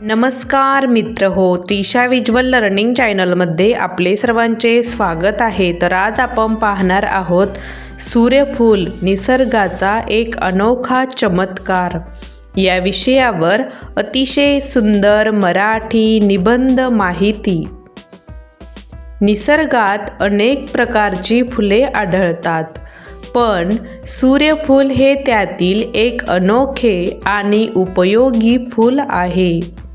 नमस्कार मित्र हो त्रिशा विज्वल लर्निंग चॅनलमध्ये आपले सर्वांचे स्वागत आहे. तर आज आपण पाहणार आहोत सूर्यफूल निसर्गाचा एक अनोखा चमत्कार. या विषयावर अतिशय सुंदर मराठी निबंध माहिती. निसर्गात अनेक प्रकारची फुले आढळतात पण सूर्यफूल हे त्यातील एक अनोखे आणि उपयोगी फूल आहे.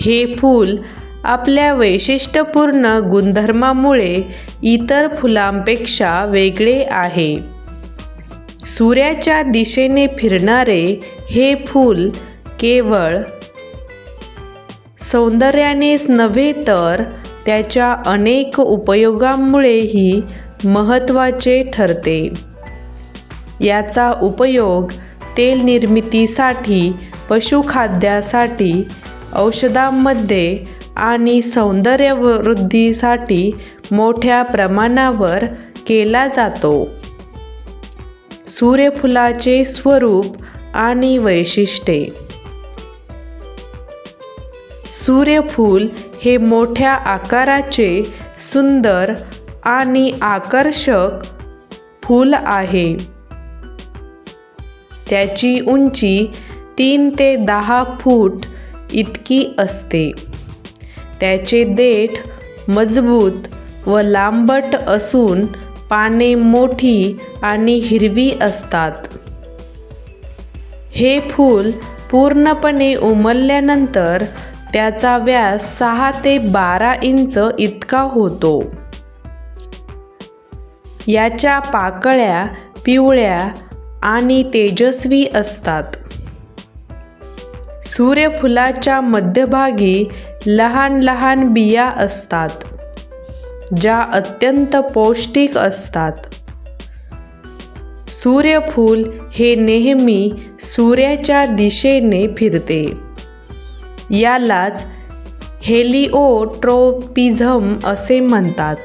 हे फूल आपल्या वैशिष्ट्यपूर्ण गुणधर्मामुळे इतर फुलांपेक्षा वेगळे आहे. सूर्याच्या दिशेने फिरणारे हे फूल केवळ सौंदर्यानेच नव्हे तर त्याच्या अनेक उपयोगांमुळेही महत्त्वाचे ठरते. याचा उपयोग तेल निर्मितीसाठी पशुखाद्यासाठी औषधांमध्ये आणि सौंदर्यवृद्धीसाठी मोठ्या प्रमाणावर केला जातो. सूर्यफुलाचे स्वरूप आणि वैशिष्ट्ये. सूर्यफूल हे मोठ्या आकाराचे सुंदर आणि आकर्षक फूल आहे. त्याची उंची तीन ते दहा फूट इतकी असते. त्याचे देठ मजबूत व लांबट असून पाने मोठी आणि हिरवी असतात. हे फूल पूर्णपणे उमलल्यानंतर त्याचा व्यास सहा ते बारा इंच इतका होतो. याच्या पाकळ्या पिवळ्या आणि तेजस्वी असतात. सूर्यफुलाच्या मध्यभागी लहान लहान बिया असतात ज्या अत्यंत पौष्टिक असतात. सूर्यफूल हे नेहमी सूर्याच्या दिशेने फिरते. यालाच हेलिओट्रोपिझम असे म्हणतात.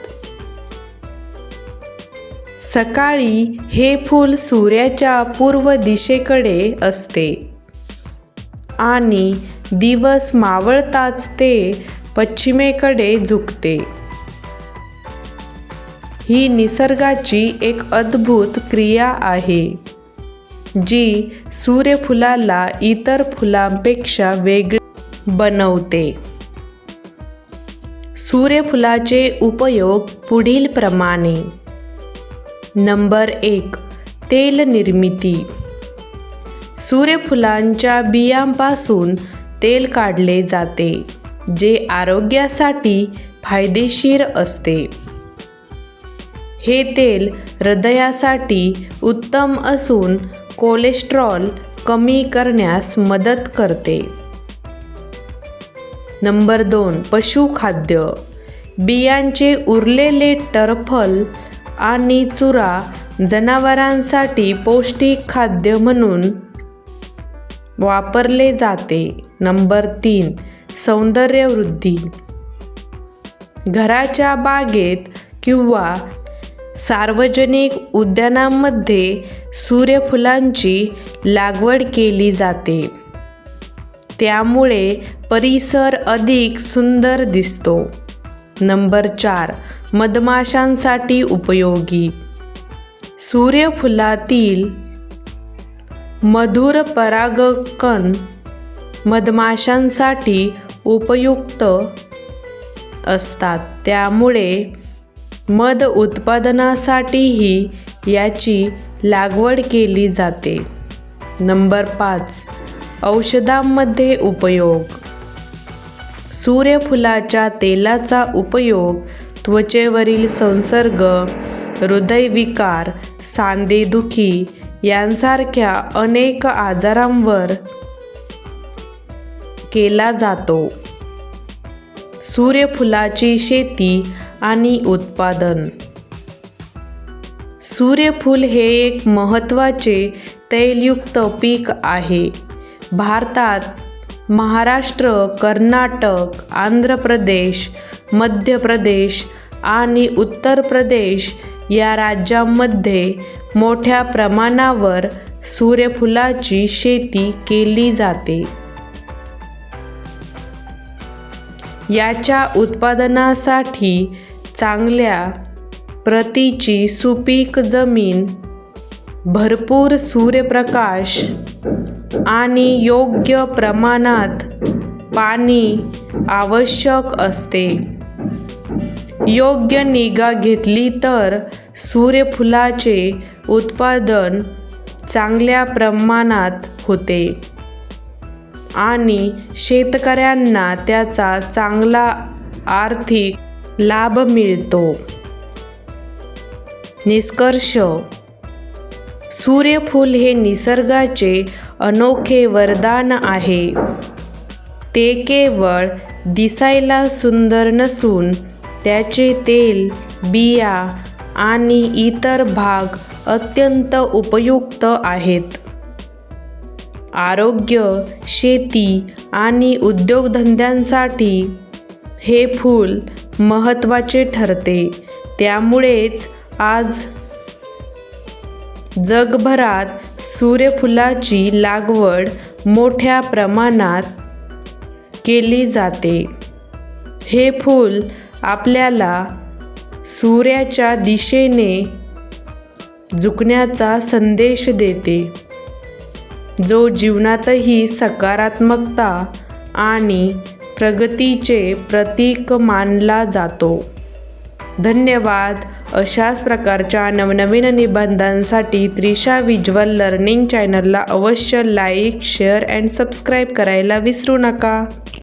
सकाळी हे फूल सूर्याच्या पूर्व दिशेकडे असते. आणि दिवस मावळताच ते पश्चिमेकडे झुकते. ही निसर्गाची एक अद्भुत क्रिया आहे जी सूर्यफुलाला इतर फुलांपेक्षा वेगळे बनवते. सूर्यफुलाचे उपयोग पुढील प्रमाणे नंबर एक तेल निर्मिती. सूर्यफुलांच्या बियांपासून तेल काढले जाते जे आरोग्यासाठी फायदेशीर असते. हे तेल हृदयासाठी उत्तम असून कोलेस्ट्रॉल कमी करण्यास मदत करते. नंबर दोन पशुखाद्य. बियांचे उरलेले टरफल आणि चुरा जनावरांसाठी पौष्टिक खाद्य म्हणून वापरले जाते. नंबर तीन सौंदर्यवृद्धी. घराच्या बागेत किंवा सार्वजनिक उद्यानांमध्ये सूर्यफुलांची लागवड केली जाते. त्यामुळे परिसर अधिक सुंदर दिसतो. नंबर चार मधमाशांसाठी उपयोगी. सूर्यफुलातील मधुर परागकण मधमाशांसाठी उपयुक्त असतात. त्यामुळे मध उत्पादनासाठीही याची लागवड केली जाते. नंबर पाच औषधांमध्ये उपयोग. सूर्यफुलाच्या तेलाचा उपयोग त्वचेवरील संसर्ग हृदयविकार सांधेदुखी यांसारख्या अनेक आजारांवर केला जातो. सूर्यफुलाची शेती आणि उत्पादन. सूर्यफूल हे एक महत्त्वाचे तैलयुक्त पीक आहे. भारतात महाराष्ट्र कर्नाटक आंध्र प्रदेश मध्य प्रदेश आणि उत्तर प्रदेश या राज्यांमध्ये मोठ्या प्रमाणावर सूर्यफुलाची शेती केली जाते. याच्या उत्पादनासाठी चांगल्या प्रतीची सुपीक जमीन भरपूर सूर्यप्रकाश आणि योग्य प्रमाणात पाणी आवश्यक असते. योग्य निगा घेतली तर सूर्यफुलाचे उत्पादन चांगल्या प्रमाणात होते आणि शेतकऱ्यांना त्याचा चांगला आर्थिक लाभ मिळतो. निष्कर्ष सूर्यफूल हे निसर्गाचे अनोखे वरदान आहे. ते केवळ दिसायला सुंदर नसून त्याचे तेल बिया आणि इतर भाग अत्यंत उपयुक्त आहेत. आरोग्य शेती आणि उद्योगधंद्यांसाठी हे फूल महत्त्वाचे ठरते. त्यामुळेच आज जगभरात सूर्यफुलाची लागवड मोठ्या प्रमाणात केली जाते. हे फूल आपल्याला सूर्याच्या दिशेने झुकण्याचा संदेश देते जो जीवनातही सकारात्मकता आणि प्रगतीचे प्रतीक मानला जातो. धन्यवाद. अशाच प्रकारच्या नवनवीन निबंधांसाठी त्रिशा विज्युअल लर्निंग चॅनलला अवश्य लाईक शेअर अँड सबस्क्राईब करायला विसरू नका.